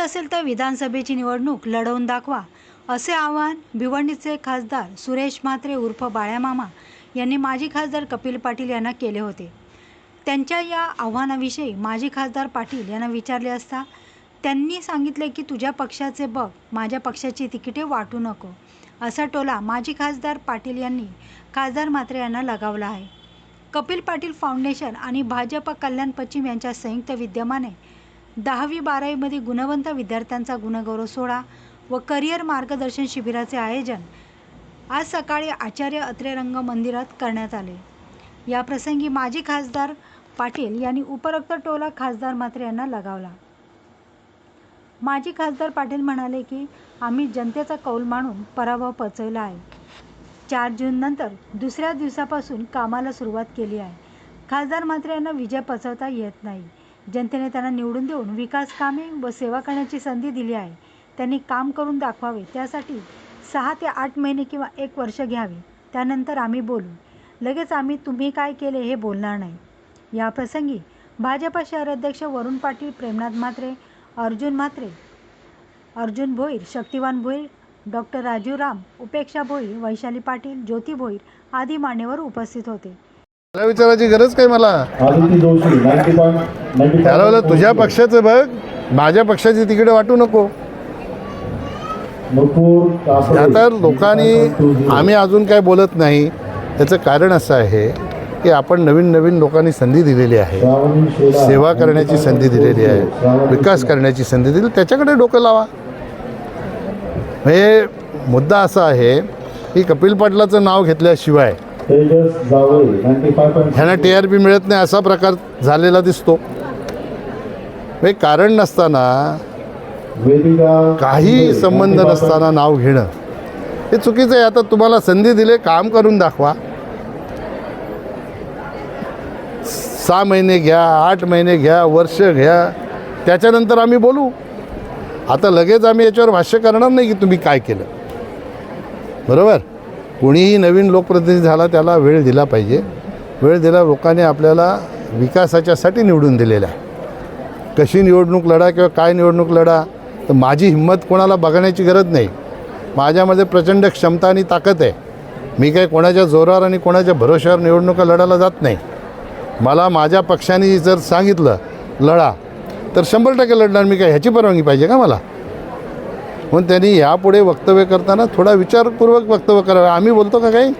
होत असेल तर विधानसभेची निवडणूक लढवून दाखवा असे आवाहन भिवंडीचे खासदार सुरेश म्हात्रे उर्फ बाळ्यामामा यांनी माजी खासदार कपिल पाटील यांना केले होते. त्यांच्या या आव्हानाविषयी माजी खासदार पाटील यांना विचारले असता त्यांनी सांगितले की तुझ्या पक्षाचे बघ माझ्या पक्षाची तिकिटे वाटू नको असा टोला माजी खासदार पाटील यांनी खासदार म्हात्रे यांना लगावला आहे. कपिल पाटील फाउंडेशन आणि भाजप कल्याण पश्चिम यांच्या संयुक्त विद्यमाने दहावी बारावीमध्ये गुणवंत विद्यार्थ्यांचा गुणगौरव सोहळा व करिअर मार्गदर्शन शिबिराचे आयोजन आज सकाळी आचार्य अत्रेरंग मंदिरात करण्यात आले. या प्रसंगी माजी खासदार पाटील यांनी उपरोक्त टोला खासदार मात्रे यांना लगावला. माजी खासदार पाटील म्हणाले की आम्ही जनतेचा कौल मानून पराभव पचवला आहे. चार जूननंतर दुसऱ्या दिवसापासून कामाला सुरुवात केली आहे. खासदार मात्र यांना विजय पचवता येत नाही. जनतेने त्यांना निवडून देऊन विकास कामे व सेवा करण्याची संधी दिली आहे. त्यांनी काम करून दाखवावे. त्यासाठी सहा ते आठ महिने किंवा एक वर्ष घ्यावे. त्यानंतर आम्ही बोलू. लगेच आम्ही तुम्ही काय केले हे बोलणार नाही. या प्रसंगी शहराध्यक्ष वरुण पाटील प्रेमनाथ म्हात्रे अर्जुन म्हात्रे अर्जुन भोईर शक्तिवान भोईर डॉक्टर राजू राम उपेक्षा भोईर वैशाली पाटील ज्योती भोईर आदी मान्यवर उपस्थित होते. मला विचारायची गरज काय मला? त्याला तुझ्या पक्षाचं बघ माझ्या पक्षाची तिकीट वाटू नको. नुपूर आता लोकांनी आम्ही अजून काय बोलत नाही. त्याचं कारण असं आहे की आपण नवीन नवीन लोकांनी संधी दिलेली आहे. सेवा करण्याची संधी दिलेली आहे. विकास करण्याची संधी दिली. त्याच्याकडे डोकं लावा. हे मुद्दा असा आहे की कपिल पाटलाचं नाव घेतल्याशिवाय ह्यांना टी आर पी मिळत नाही असा प्रकार झालेला दिसतो. कारण नसताना काही संबंध नसताना नाव घेणं. हे चुकीचं आहे. आता तुम्हाला संधी दिले काम करून दाखवा. सहा महिने घ्या आठ महिने घ्या वर्ष घ्या. त्याच्यानंतर आम्ही बोलू. आता लगेच आम्ही याच्यावर भाष्य करणार नाही की तुम्ही काय केलं. बरोबर? कोणीही नवीन लोकप्रतिनिधी झाला त्याला वेळ दिला पाहिजे. वेळ दिला लोकांनी आपल्याला विकासाच्यासाठी निवडून दिलेला आहे. कशी निवडणूक लढा किंवा काय निवडणूक लढा तर माझी हिंमत कोणाला बघण्याची गरज नाही. माझ्यामध्ये प्रचंड क्षमता आणि ताकद आहे. मी काही कोणाच्या जोरावर आणि कोणाच्या भरोश्यावर निवडणुका लढायला जात नाही. मला माझ्या पक्षाने जर सांगितलं लढा तर शंभर टक्के लढणार मी काय? ह्याची परवानगी पाहिजे का मला? म्हणून त्यांनी यापुढे वक्तव्य करताना थोडा विचारपूर्वक वक्तव्य करावं. आम्ही बोलतो का काही?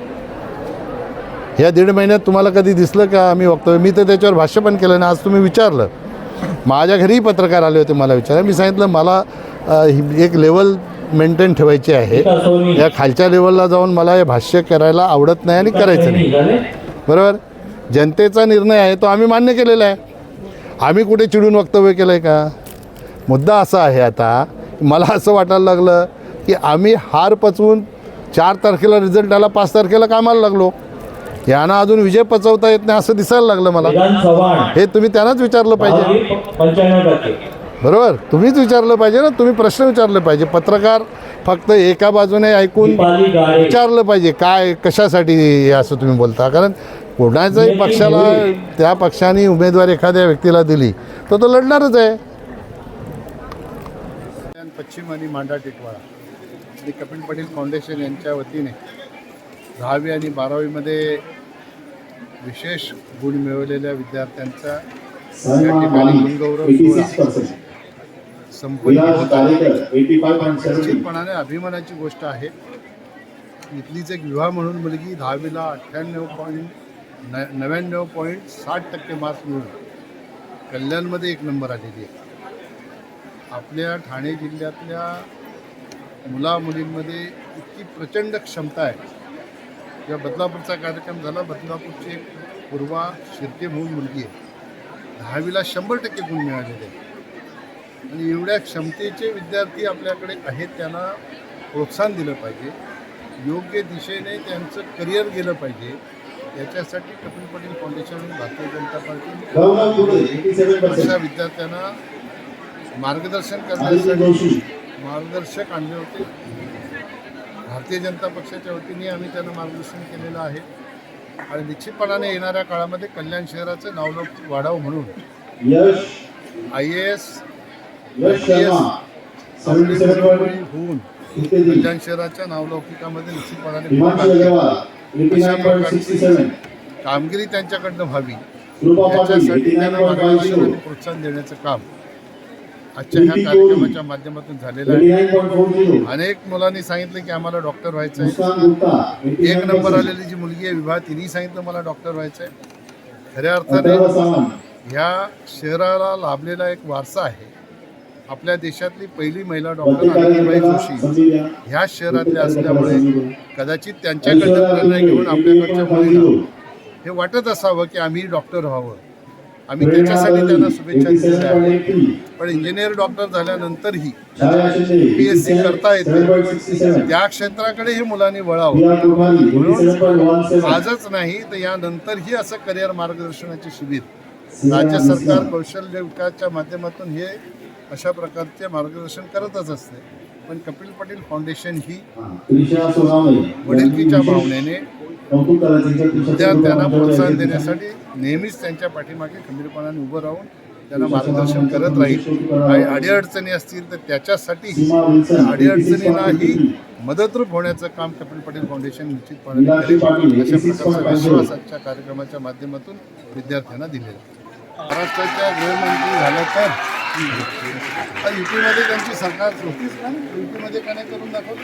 ह्या दीड महिन्यात तुम्हाला कधी दिसलं का आम्ही वक्तव्य? मी तर त्याच्यावर भाष्य पण केलं नाही आज तुम्ही विचारलं. माझ्या घरीही पत्रकार आले होते मला विचारा मी सांगितलं मला ही- एक लेवल मेंटेन ठेवायची आहे. या खालच्या लेवलला जाऊन मला हे भाष्य करायला आवडत नाही आणि करायचं नाही. बरोबर? जनतेचा निर्णय आहे तो आम्ही मान्य केलेला आहे. आम्ही कुठे चिडून वक्तव्य केलं आहे का? मुद्दा असा आहे आता मला असं वाटायला लागलं की आम्ही हार पचवून चार तारखेला रिझल्ट आला पाच तारखेला कामाला लागलो. यांना अजून विजय पचवता येत नाही असं दिसायला लागलं मला. हे तुम्ही त्यांनाच विचारलं पाहिजे. बरोबर? तुम्हीच विचारलं पाहिजे ना. तुम्ही प्रश्न विचारले पाहिजे. पत्रकार फक्त एका बाजूने ऐकून विचारलं पाहिजे काय कशासाठी असं तुम्ही बोलता? कारण कोणाच्याही पक्षाला त्या पक्षाने उमेदवारी एखाद्या व्यक्तीला दिली तर तो लढणारच आहे. पश्चिम आणि मांडा टिटवाळा. आणि कपिल पाटील फाउंडेशन यांच्या वतीने दहावी आणि बारावीमध्ये विशेष गुण मिळवलेल्या विद्यार्थ्यांचा या ठिकाणी गुणगौरव सोहळा संपन्न होत आहे. निश्चितपणाने अभिमानाची गोष्ट आहे. इथलीच एक विवाह म्हणून मुलगी दहावीला अठ्ठ्याण्णव पॉईंट न नव्याण्णव पॉईंट साठ टक्के मार्क्स मिळून कल्याणमध्ये एक नंबर आलेली आहे. आपल्या ठाणे जिल्ह्यातल्या मुला मुलींमध्ये इतकी प्रचंड क्षमता आहे. जेव्हा बदलापूरचा कार्यक्रम झाला बदलापूरची एक पूर्वा शिर्के म्हणून मुलगी आहे. दहावीला शंभर टक्के गुण मिळालेले आहेत. आणि एवढ्या क्षमतेचे विद्यार्थी आपल्याकडे आहेत त्यांना प्रोत्साहन दिलं पाहिजे. योग्य दिशेने त्यांचं करिअर गेलं पाहिजे. याच्यासाठी कपिल पाटील फाउंडेशन भारतीय जनता पार्टी विद्यार्थ्यांना मार्गदर्शन करण्यासाठी मार्गदर्शक आणले होते. भारतीय जनता पक्षाच्या वतीने आम्ही त्यांना मार्गदर्शन केलेलं आहे. आणि निश्चितपणाने येणाऱ्या काळामध्ये कल्याण शहराचं नाव वाढावं म्हणून I A S Yash Sharma. 77 point होऊन कल्याण शहराच्या नावलौकिकामध्ये निश्चितपणाने भर हिमांशु टाकली. अग्रवाल 89.67 कामगिरी त्यांच्याकडनं व्हावी. त्याच्यासाठी त्यांना मार्गदर्शन 89.50 आणि प्रोत्साहन देण्याचं काम. आजच्या ह्या कार्यक्रमाच्या माध्यमातून झालेलं आहे. 89.40 अनेक मुलांनी सांगितलं की आम्हाला डॉक्टर व्हायचं आहे एक नंबर 89%. आलेली जी मुलगी आहे विवाह तिने सांगितलं मला डॉक्टर व्हायचं आहे खऱ्या अर्थाने ह्या शहराला लाभलेला एक वारसा आहे. आपल्या देशातली पहिली महिला डॉक्टर आनंदीबाई जोशी ह्या शहरातल्या असल्यामुळे कदाचित त्यांच्याकडनं प्रेरणा घेऊन आपल्याकडच्या मुलींना हे वाटत असावं की आम्ही डॉक्टर व्हावं. आम्ही त्याच्यासाठी त्यांना शुभेच्छा दिलेल्या आहेत. पण इंजिनियर डॉक्टर झाल्यानंतरही PSC करता येते. त्या क्षेत्राकडे हे मुलांनी वळावं. म्हणून आजच नाही तर यानंतरही असं करिअर मार्गदर्शनाचे शिबिर. राज्य सरकार कौशल्य विकासच्या माध्यमातून हे अशा प्रकारचे मार्गदर्शन करतच असते. पण कपिल पटेल फाउंडेशन ही वडिलकीच्या भावनेने विद्यार्थ्यांना प्रोत्साहन देण्यासाठी नेहमीच त्यांच्या पाठीमागे खंबीरपणाने उभं राहून त्यांना मार्गदर्शन करत राहील काही अडीअडचणी असतील तर त्याच्यासाठी अडीअडचणींनाही मदतरूप होण्याचं काम कपिल पटेल फाउंडेशन निश्चितपणे. अशा 86 प्रकारचा पाटील. विश्वास आजच्या कार्यक्रमाच्या माध्यमातून विद्यार्थ्यांना दिलेला आहे. महाराष्ट्राच्या गृहमंत्री झालं तर युपीमध्ये त्यांची सरकार होतीच ना युपीमध्ये का नाही करून दाखवलं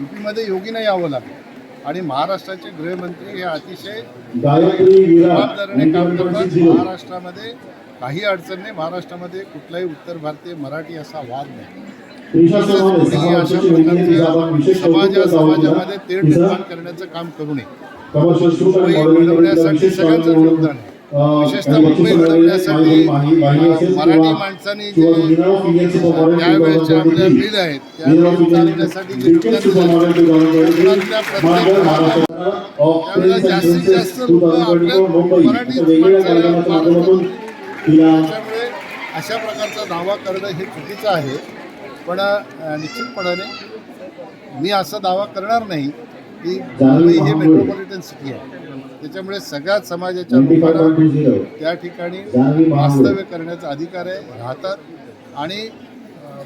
युपीमध्ये योगीनं यावं लागलं आणि महाराष्ट्राचे गृहमंत्री हे अतिशय जबाबदारीने काम करतात. 91.60. महाराष्ट्रामध्ये काही अडचण नाही. महाराष्ट्रामध्ये कुठलाही उत्तर भारतीय मराठी असा वाद नाही. अशा प्रकारचे समाज कौतुक समाजामध्ये तेढ निर्माण करण्याचं काम करू नये. विशेष सगळ्यांचं योगदान आहे. विशेषतः मुंबई घडवण्यासाठी मराठी माणसांनी जे आपल्या 2023, बिल आहेत त्या winner of बिल Indian चालवण्यासाठी जे Cricket योगदान Super दिलं, Model 2023, कोकणातल्या प्रत्येक मानव भागात महाराष्ट्र of त्यावेळेला जास्तीत जास्त लोकं 2024 आपल्या मुंबई मराठी अशा त्याच्यामुळे प्रकारचा दावा करणं हे चुकीचं आहे. पण निश्चितपणाने मी असा दावा करणार नाही की मुंबई हे मेट्रोपॉलिटन सिटी आहे. त्याच्यामुळे सगळ्याच समाजाच्या लोकांना 95.20 त्या ठिकाणी. वास्तव्य करण्याचा अधिकार आहे राहतात. आणि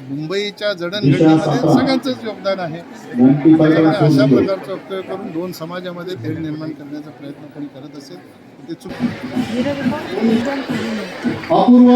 मुंबईच्या जडणघडणीमध्ये सगळ्यांचंच योगदान आहे. अशा 95.20 प्रकारचं वक्तव्य करून दोन समाजामध्ये तेढ निर्माण करण्याचा प्रयत्न कोणी करत असेल ते चुक अपूर्व